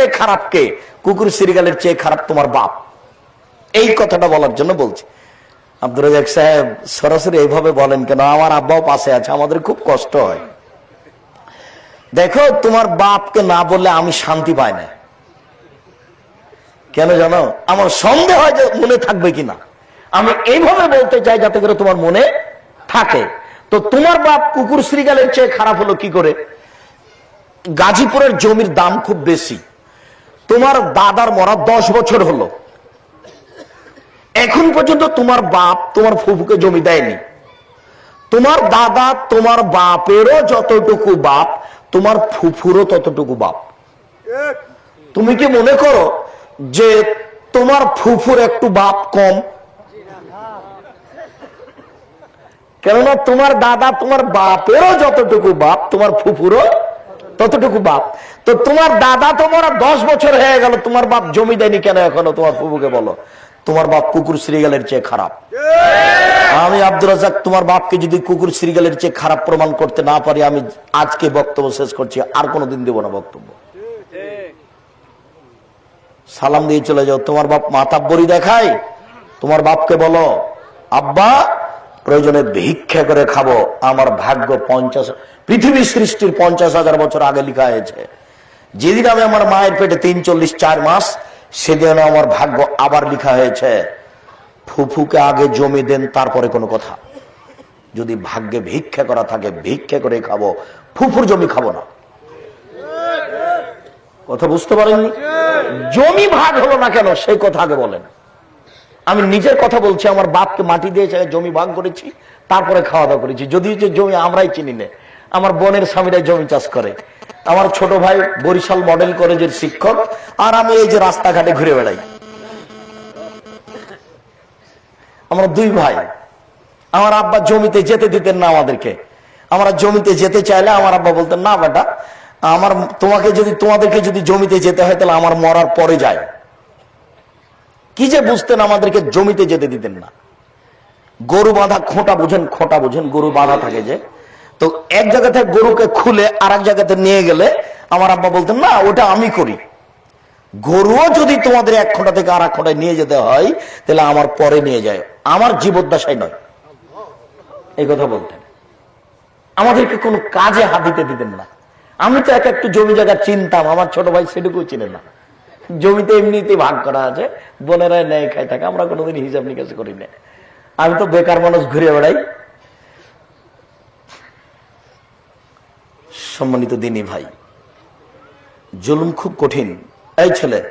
চেয়ে খারাপ কে? কুকুর সিরিগালের চেয়ে খারাপ তোমার বাপ। এই কথাটা বলার জন্য বলছি। আব্দুর রাজাক সাহেব সরাসরি এইভাবে বলেন কেন? আমার আব্বাও পাশে আছে, আমাদের খুব কষ্ট হয়। দেখো, তোমার বাপকে না বললে আমি শান্তি পাই না। কেন জানো? আমার সন্দেহ হয় যে মনে থাকবে কিনা। আমি এইভাবে বলতে চাই যাতে করে তোমার মনে থাকে। তো তোমার বাপ কুকুর শ্রীগালের চেয়ে খারাপ হলো কি করে? গাজীপুরের জমির দাম খুব বেশি। তোমার দাদার মরা দশ বছর হলো। এখন পর্যন্ত তোমার বাপ তোমার ফুফুকে জমি দেয়নি। তোমার দাদা তোমার বাপেরও যতটুকু বাপ, তোমার ফুফুরও ততটুকু বাপ। তুমি কি মনে করো যে তোমার ফুফুর একটু বাপ কম? কেননা তোমার দাদা তোমার বাপেরও যতটুকু বাপ, তোমার ফুফুরও ততটুকু বাপ। তো তোমার দাদা তোমার দশ বছর হয়ে গেল, তোমার বাপ জমি দেয়নি কেন এখনও? তোমার ফুফুকে বলো। তোমার বাপ কুকুর শ্রীগালের চেয়ে খারাপ। আমি আব্দুর রাজাক তোমার বাপকে যদি কুকুর শ্রীগালের চেয়ে খারাপ প্রমাণ করতে না পারি, আমি আজকে বক্তব্য শেষ করছি, আর কোনোদিন দেবো না বক্তব্য। সালাম দিয়ে চলে যাও। তোমার বাপ মাতাব্বরি দেখায়। তোমার বাপকে বলো, আব্বা প্রয়োজনে ভিক্ষা করে খাব। আমার ভাগ্য পঞ্চাশ পৃথিবী সৃষ্টির পঞ্চাশ হাজার বছর আগে লিখা হয়েছে। যেদিন আমি আমার মায়ের পেটে তিন চল্লিশ চার মাস সেদিন আমার ভাগ্য আবার লিখা হয়েছে। ফুফুকে আগে জমি দেন তারপরে কোনো কথা। যদি ভাগ্যে ভিক্ষা করা থাকে ভিক্ষা করে খাব। ফুফুর জমি খাব না। কথা বুঝতে পারেননি? জমি ভাগ হলো না কেন? সেই কথা আগে বলেন। আমি নিজের কথা বলছি, আমার বাপকে মাটি দিয়ে জমি ভাগ করেছি, তারপরে খাওয়া দাওয়া করেছি। যদিও যে জমি আমরাই চিনি না, আমার বোনের স্বামীরাই জমি চাষ করে। আমার ছোট ভাই বরিশাল মডেল কলেজের শিক্ষক, আর আমি এই যে রাস্তাঘাটে ঘুরে বেড়াই। আমরা দুই ভাই, আমার আব্বা জমিতে যেতে দিতেন না আমাদেরকে। আমরা জমিতে যেতে চাইলে আমার আব্বা বলতেন, না বেটা, আমার তোমাকে যদি, তোমাদেরকে যদি জমিতে যেতে হয়, তাহলে আমার মরার পরে যায়। কি যে বুঝতেন আমাদেরকে জমিতে যেতে দিতেন না? গরু বাঁধা খোঁটা বুঝেন খোঁটা বুঝেন, গরু বাঁধা থাকে যে। তো এক জায়গা থেকে গরুকে খুলে আর এক জায়গাতে নিয়ে গেলে আমার আব্বা বলতেন, না, ওটা আমি করি। গরুও যদি তোমাদের এক খোঁটা থেকে আর এক খোঁটায় নিয়ে যেতে হয়, তাহলে আমার পরে নিয়ে যায়। আমার জীবদ্দশায় নয়। এই কথা বলতেন। আমাদেরকে কোনো কাজে হাত দিতে দিতেন না। আমি তো এক একটু জমি জায়গা চিনতাম, আমার ছোট ভাই সেটুকু চিনে না। জমিতে এমনিতে ভাগ করা আছে। বোনেরা ন্যায় খাই থাকে, আমরা কোনোদিন হিসাব নিকাশ করি না। আমি তো বেকার মানুষ ঘুরে বেড়াই। সম্মানিত দিনী ভাই, জুলুম খুব কঠিন। এই ছেলে